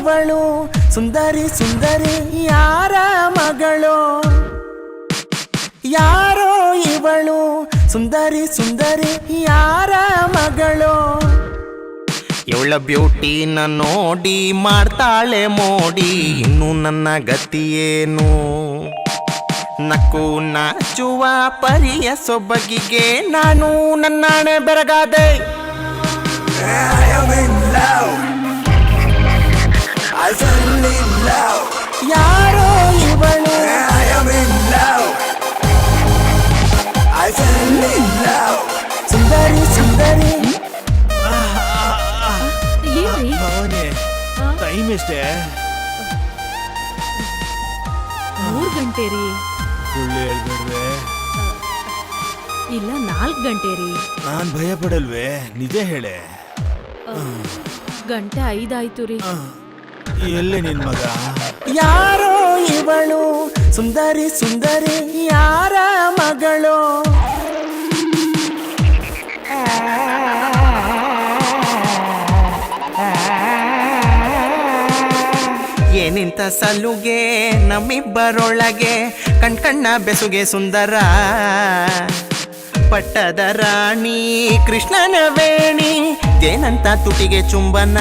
ಇವಳು ಸುಂದರಿ ಸುಂದರಿ ಯಾರ ಮಗಳು? ಯಾರೋ ಇವಳು ಸುಂದರಿ ಸುಂದರಿ ಯಾರ ಮಗಳು? ಇವಳ ಬ್ಯೂಟಿನ ನೋಡಿ ಮಾಡ್ತಾಳೆ ಮೋಡಿ, ಇನ್ನು ನನ್ನ ಗತಿಯೇನು ನಕ್ಕು ನಾಚುವ ಪರಿಯ ಸೊಬಗಿಗೆ ನಾನು ನನ್ನಾಣೆ ಬೆರಗಾದೆ. I fell in love. ಯಾರೋ ಇವಳು I am in love. I fell in love. ಸುಂದರಿ ಸುಂದರಿ ಏನ್ರಿ ಭವಾನಿ ಟೈಮ್ ಎಷ್ಟೇ ಮೂರ್ ಗಂಟೆ ರೀ ಸುಳ್ಳು ಹೇಳ್ಬೇಡ್ವೆ ಇಲ್ಲ ನಾಲ್ಕ್ ಗಂಟೆ ರೀ ನಾನ್ ಭಯ ಪಡಲ್ವೇ ನಿಜ ಹೇಳೆ ಗಂಟೆ ಐದಾಯ್ತು ರೀ ಎಲ್ಲೇ ನಿನ್ ಮಗ? ಯಾರೋ ಇವಳು? ಸುಂದರಿ ಸುಂದರಿ ಯಾರ ಮಗಳು? ಏನಿಂತ ಸಲುಗೆ ನಮ್ಮಿಬ್ಬರೊಳಗೆ ಕಣ್ಕಣ್ಣ ಬೆಸುಗೆ ಸುಂದರ. ಪಟ್ಟದ ರಾಣಿ ಕೃಷ್ಣನ ವೇಣಿ ಏನಂತ ತುಟಿಗೆ ಚುಂಬನ.